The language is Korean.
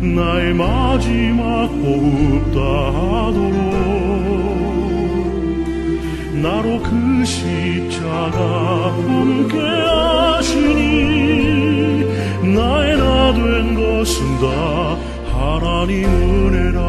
나의 마지막 호흡 다하도록 나로 그 십자가 함께 하시니 나의 나 된 것은 다 하나님 은혜라